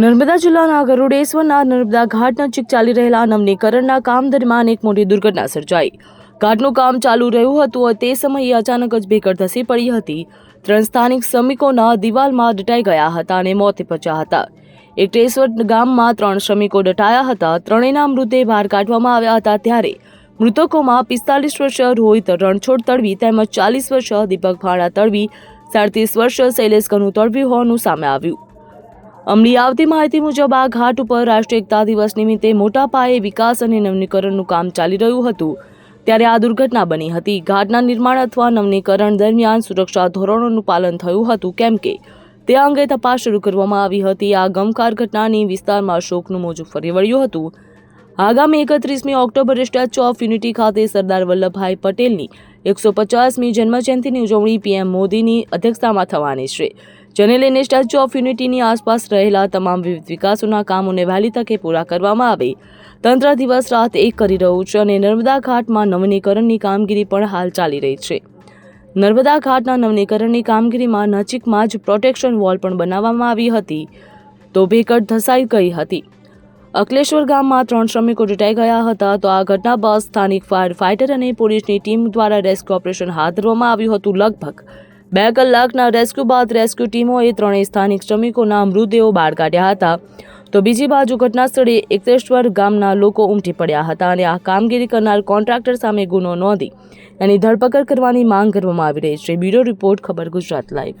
નર્મદા જિલ્લાના ગરુડેશ્વરના નર્મદા ઘાટ નજીક ચાલી રહેલા નવનીકરણના કામ દરમિયાન એક મોટી દુર્ઘટના સર્જાઈ. ઘાટનું કામ ચાલુ રહ્યું હતું તે સમયે અચાનક જ ભેગર ધસી પડી હતી. ત્રણ સ્થાનિક શ્રમિકોના દિવાલમાં દટાઈ ગયા હતા અને મોત પચ્યા હતા. એકટેશ્વર ગામમાં ત્રણ શ્રમિકો દટાયા હતા. ત્રણેયના મૃતદેહ બહાર કાઢવામાં આવ્યા હતા ત્યારે મૃતકોમાં પિસ્તાલીસ વર્ષ રોહિત રણછોડ તળવી તેમજ ચાલીસ વર્ષ દીપક ભાડા તળવી સાડત્રીસ વર્ષ શૈલેષ કનુ તળવી હોવાનું સામે આવ્યું. અમલી આવતી માહિતી મુજબ, આ ઘાટ ઉપર રાષ્ટ્રીય એકતા દિવસ નિમિત્તે મોટા પાયે વિકાસ અને નવનીકરણનું કામ ચાલી રહ્યું હતું. ત્યારે આ દુર્ઘટના બની હતી. ઘાટના નિર્માણ અથવા નવનીકરણ દરમિયાન સુરક્ષા ધોરણોનું પાલન થયું હતું, કેમ કે તે અંગે તપાસ શરૂ કરવામાં આવી હતી. આ ગમકાર ઘટનાની વિસ્તારમાં શોકનું મોજું ફરી વળ્યું હતું. આગામી એકત્રીસમી ઓક્ટોબરે સ્ટેચ્યુ ઓફ યુનિટી ખાતે સરદાર વલ્લભભાઈ પટેલની એકસો પચાસમી જન્મજયંતિની ઉજવણી પીએમ મોદીની અધ્યક્ષતામાં થવાની છે. જેને લઈને સ્ટેચ્યુ ઓફ યુનિટીની આસપાસ રહેલા તમામ વિવિધ વિકાસોના કામોને વહેલી તકે પૂરા કરવામાં આવે. તંત્ર દિવસ રાત એક કરી રહ્યું છે અને નર્મદા ઘાટમાં નવીનીકરણની કામગીરી પણ હાલ ચાલી રહી છે. નર્મદા ઘાટના નવીનીકરણની કામગીરીમાં નજીકમાં જ પ્રોટેક્શન વોલ પણ બનાવવામાં આવી હતી. તો ભેકટ ધસાઈ ગઈ હતી. અકલેશ્વર ગામમાં ત્રણ શ્રમિકો દટાઈ ગયા હતા. તો આ ઘટના બાદ સ્થાનિક ફાયર ફાઇટર અને પોલીસની ટીમ દ્વારા રેસ્ક્યુ ઓપરેશન હાથ ધરવામાં આવ્યું હતું લગભગ. બે કલાકના રેસ્ક્યુ બાદ રેસ્ક્યુ ટીમોએ ત્રણેય સ્થાનિક શ્રમિકોના મૃતદેહો બહાર કાઢ્યા હતા. તો બીજી બાજુ ઘટના સ્થળે એકતેશ્વર ગામના લોકો ઉમટી પડ્યા હતા અને આ કામગીરી કરનાર કોન્ટ્રાક્ટર સામે ગુનો નોંધી એની ધરપકડ કરવાની માંગ કરવામાં આવી રહી છે. બ્યુરો રિપોર્ટ, ખબર ગુજરાત લાઈવ.